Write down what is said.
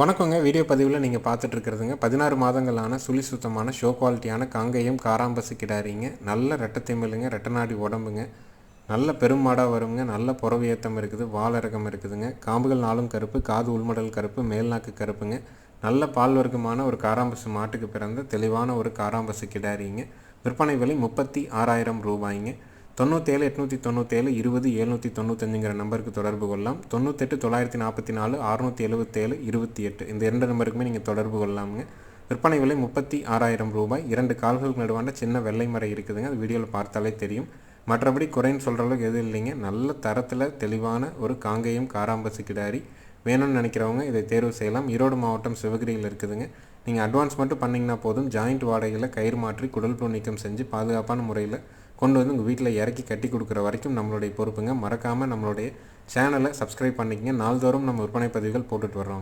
வணக்கங்க. வீடியோ பதிவில் நீங்கள் பார்த்துட்ருக்கிறதுங்க பதினாறு மாதங்களான சுழி சுத்தமான ஷோ குவாலிட்டியான காங்கேயம் காராம்பசு கிடாரிங்க. நல்ல ரெட்டை ரெட்டநாடி நாடி உடம்புங்க. நல்ல பெருமாடாக வருங்க. நல்ல புறவியத்தம் இருக்குது வாழரகம் இருக்குதுங்க. காம்புகள் நாளும் கருப்பு காது உள்மடல் கருப்பு மேல்நாக்கு கருப்புங்க. நல்ல பால் வர்க்கமான ஒரு காராம்பசு மாட்டுக்கு பிறந்த தெளிவான ஒரு காராம்பசு கிடாரிங்க. விற்பனை விலை முப்பத்தி ஆறாயிரம் ரூபாய்ங்க. தொண்ணூற்றேழு எட்நூற்றி தொண்ணூற்றேழு இருபது எழுநூற்றி தொண்ணூத்தஞ்சுங்கிற நம்பருக்கு தொடர்பு கொள்ளலாம். தொண்ணூத்தெட்டு தொள்ளாயிரத்தி நாற்பத்தி நாலு அறுநூற்றி எழுபத்தேழு இருபத்தி எட்டு. இந்த இரண்டு நம்பருக்குமே நீங்கள் தொடர்பு கொள்ளலாமுங்க. விற்பனை விலை முப்பத்தி ஆறாயிரம் ரூபாய். இரண்டு கால்களுக்கு நடுவான சின்ன வெள்ளை மறை இருக்குதுங்க. அது வீடியோவில் பார்த்தாலே தெரியும். மற்றபடி குறைன்னு சொல்கிற அளவுக்கு எதுவும் இல்லைங்க. நல்ல தரத்தில் தெளிவான ஒரு காங்கேயம் காராம்பசு கிடாரி வேணும்னு நினைக்கிறவங்க இதை தேர்வு செய்யலாம். ஈரோடு மாவட்டம் சிவகிரியில் இருக்குதுங்க. நீங்கள் அட்வான்ஸ் மட்டும் பண்ணிங்கன்னா போதும். ஜாயிண்ட் வாடகையில் கயிறு மாற்றி குடல் நீக்கம் செஞ்சு பாதுகாப்பான முறையில் கொண்டு வந்து உங்கள் வீட்டில் இறக்கி கட்டி கொடுக்குற வரைக்கும் நம்மளுடைய பொறுப்புங்க. மறக்காமல் நம்மளுடைய சேனலை சப்ஸ்கிரைப் பண்ணிக்கங்க. நாள்தோறும் நம்ம விற்பனை பதிவுகள் போட்டுட்டு வர்றோம்.